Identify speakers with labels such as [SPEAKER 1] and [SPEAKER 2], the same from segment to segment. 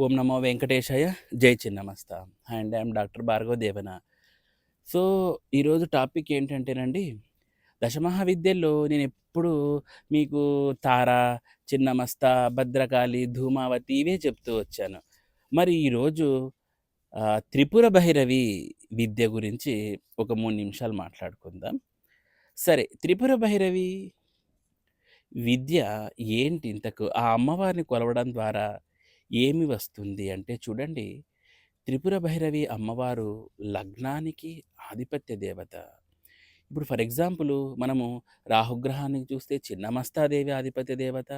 [SPEAKER 1] ఓం నమో వెంకటేశాయ. జై Chinnamasta. And I'm doctor Bhargava Devana. So ఈరోజు టాపిక్ ఏంటంటేనండి దశమహావిద్యల్లో నేను ఎప్పుడు మీకు తార చిన్నమస్త భద్రకాళి ధూమావతి ఇవే చెప్తూ వచ్చాను. మరి ఈరోజు త్రిపుర భైరవి విద్య గురించి ఒక మూడు నిమిషాలు మాట్లాడుకుందాం. సరే త్రిపుర భైరవి విద్య ఏంటి ఇంతకు? ఆ అమ్మవారిని కొలవడం ద్వారా ఏమి వస్తుంది అంటే చూడండి త్రిపుర భైరవి అమ్మవారు లగ్నానికి ఆధిపత్య దేవత. ఇప్పుడు ఫర్ ఎగ్జాంపుల్ మనము రాహుగ్రహానికి చూస్తే చిన్నమస్తాదేవి ఆధిపత్య దేవత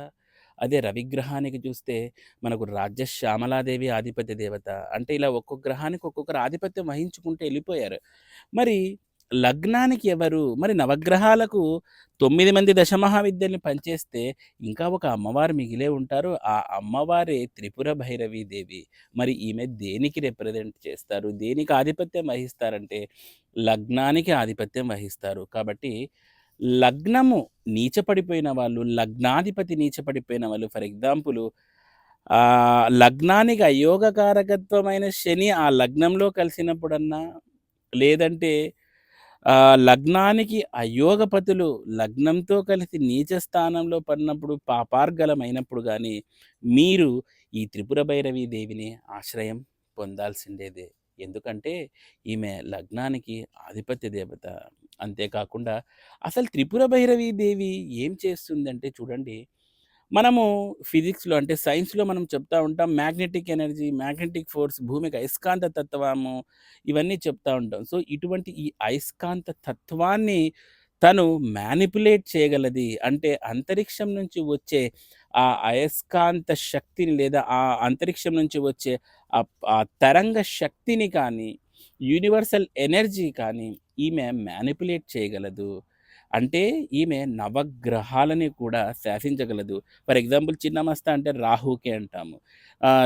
[SPEAKER 1] అదే రవిగ్రహానికి చూస్తే మనకు రాజ్యశ్యామలాదేవి ఆధిపత్య దేవత. అంటే ఇలా ఒక్కొక్క గ్రహానికి ఒక్కొక్కరు ఆధిపత్యం వహించుకుంటే వెళ్ళిపోయారు. మరి లగ్నానికి ఎవరు? మరి నవగ్రహాలకు తొమ్మిది మంది దశమహావిద్యల్ని పనిచేస్తే ఇంకా ఒక అమ్మవారు మిగిలే ఉంటారు. ఆ అమ్మవారే త్రిపుర భైరవి దేవి. మరి ఈమె దేనికి రిప్రజెంట్ చేస్తారు? దేనికి ఆధిపత్యం వహిస్తారంటే లగ్నానికి ఆధిపత్యం వహిస్తారు. కాబట్టి లగ్నము నీచపడిపోయిన వాళ్ళు లగ్నాధిపతి నీచపడిపోయిన వాళ్ళు ఫర్ ఎగ్జాంపుల్ లగ్నానికి అయోగకారకత్వమైన శని ఆ లగ్నంలో కలిసినప్పుడన్నా లేదంటే లగ్నానికి అయోగపతులు లగ్నంతో కలిసి నీచ స్థానంలో పడినప్పుడు పాపార్గలమైనప్పుడు కానీ మీరు ఈ త్రిపుర భైరవీ దేవిని ఆశ్రయం పొందాల్సిందేదే. ఎందుకంటే ఈమె లగ్నానికి ఆధిపత్య దేవత. అంతేకాకుండా అసలు త్రిపుర భైరవీ దేవి ఏం చేస్తుందంటే చూడండి మనము ఫిజిక్స్లో అంటే సైన్స్లో మనం చెప్తా ఉంటాం మ్యాగ్నెటిక్ ఎనర్జీ మ్యాగ్నెటిక్ ఫోర్స్ భూమికి అయస్కాంత తత్వము ఇవన్నీ చెప్తా ఉంటాం. సో ఇటువంటి ఈ అయస్కాంత తత్వాన్ని తను మ్యానిపులేట్ చేయగలది. అంటే అంతరిక్షం నుంచి వచ్చే ఆ అయస్కాంత శక్తిని లేదా ఆ అంతరిక్షం నుంచి వచ్చే ఆ తరంగ శక్తిని కానీ యూనివర్సల్ ఎనర్జీ కానీ ఈమె మ్యానిపులేట్ చేయగలదు. అంటే ఈమె నవగ్రహాలని కూడా శాసించగలదు. ఫర్ ఎగ్జాంపుల్ చిన్నమస్త అంటే రాహుకే అంటాము.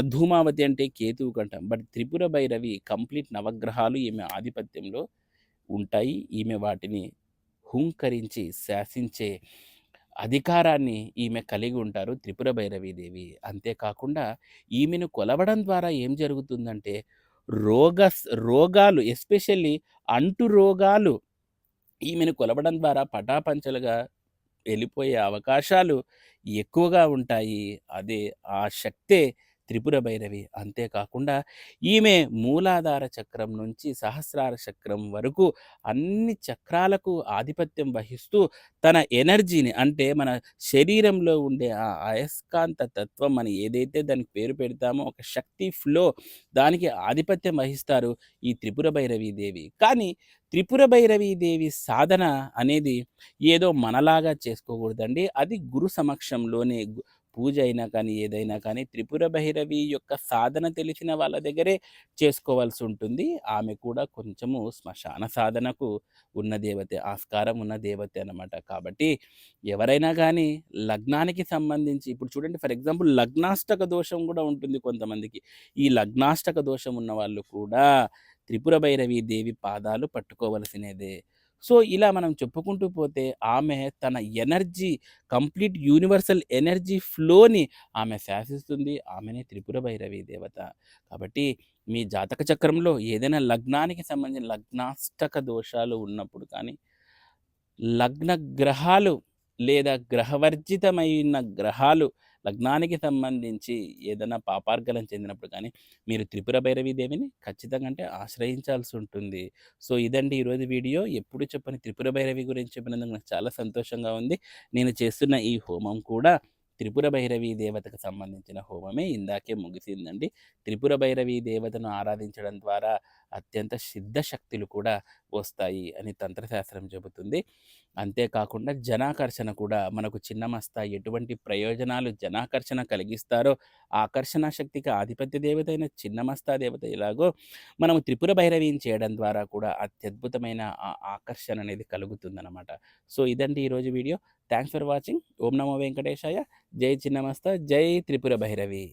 [SPEAKER 1] ధూమావతి అంటే కేతువుకి అంటాం. బట్ త్రిపుర భైరవి కంప్లీట్ నవగ్రహాలు ఈమె ఆధిపత్యంలో ఉంటాయి. ఈమె వాటిని హుంకరించి శాసించే అధికారాన్ని ఈమె కలిగి ఉంటారు త్రిపుర భైరవీదేవి అంతేకాకుండా ఈమెను కొలవడం ద్వారా ఏం జరుగుతుందంటే రోగ రోగాలు ఎస్పెషల్లీ అంటు రోగాలు ఈమెను కొలవడం ద్వారా పటాపంచలుగా వెళ్ళిపోయే అవకాశాలు ఎక్కువగా ఉంటాయి. అదే ఆ శక్తే త్రిపుర భైరవి. అంతేకాకుండా ఈమె మూలాధార చక్రం నుంచి సహస్రార చక్రం వరకు అన్ని చక్రాలకు ఆధిపత్యం వహిస్తూ తన ఎనర్జీని అంటే మన శరీరంలో ఉండే ఆ అయస్కాంత తత్వం మనం ఏదైతే దానికి పేరు పెడతామో ఒక శక్తి ఫ్లో దానికి ఆధిపత్యం వహిస్తారు ఈ త్రిపుర భైరవీ దేవి. కానీ త్రిపుర భైరవీదేవి సాధన అనేది ఏదో మనలాగా చేసుకోకూడదండి. అది గురు సమక్షంలోనే పూజ అయినా కానీ ఏదైనా కానీ త్రిపుర భైరవి యొక్క సాధన తెలిసిన వాళ్ళ దగ్గరే చేసుకోవాల్సి ఉంటుంది. ఆమె కూడా కొంచెము శ్మశాన సాధనకు ఉన్న దేవతే ఆస్కారం ఉన్న దేవతే అన్నమాట. కాబట్టి ఎవరైనా కానీ లగ్నానికి సంబంధించి ఇప్పుడు చూడండి ఫర్ ఎగ్జాంపుల్ లగ్నాష్టక దోషం కూడా ఉంటుంది కొంతమందికి. ఈ లగ్నాష్టక దోషం ఉన్న వాళ్ళు కూడా త్రిపుర భైరవి దేవి పాదాలు పట్టుకోవలసినదే. సో ఇలా మనం చెప్పుకుంటూ పోతే ఆమె తన ఎనర్జీ కంప్లీట్ యూనివర్సల్ ఎనర్జీ ఫ్లోని ఆమె శాసిస్తుంది. ఆమెనే త్రిపుర భైరవి దేవత. కాబట్టి మీ జాతక చక్రంలో ఏదైనా లగ్నానికి సంబంధించిన లగ్నాష్టక దోషాలు ఉన్నప్పుడు కానీ లగ్న గ్రహాలు లేదా గ్రహవర్జితమైన గ్రహాలు లగ్నానికి సంబంధించి ఏదైనా పాపార్గలం చెందినప్పుడు కానీ మీరు త్రిపుర భైరవి దేవిని ఖచ్చితంగా అంటే ఆశ్రయించాల్సి ఉంటుంది. సో ఇదండి ఈరోజు వీడియో. ఎప్పుడు చెప్పని త్రిపుర భైరవి గురించి చెప్పినందుకు నాకు చాలా సంతోషంగా ఉంది. నేను చేస్తున్న ఈ హోమం కూడా త్రిపుర భైరవీ దేవతకు సంబంధించిన హోమమే ఇందాకే ముగిసిందండి. త్రిపుర భైరవీ దేవతను ఆరాధించడం ద్వారా అత్యంత సిద్ధ శక్తులు కూడా వస్తాయి అని తంత్రశాస్త్రం చెబుతుంది. అంతేకాకుండా జనాకర్షణ కూడా మనకు చిన్నమస్త ఎటువంటి ప్రయోజనాలు జనాకర్షణ కలిగిస్తారో ఆకర్షణ శక్తికి ఆధిపత్య దేవత అయిన చిన్నమస్తా దేవత ఎలాగో మనము త్రిపుర భైరవీని చేయడం ద్వారా కూడా అత్యద్భుతమైన ఆ ఆకర్షణ అనేది కలుగుతుందన్నమాట. సో ఇదండి ఈరోజు వీడియో. థ్యాంక్స్ ఫర్ వాచింగ్ ఓం నమో వెంకటేశాయ జై చిన్నమస్త జై త్రిపుర భైరవి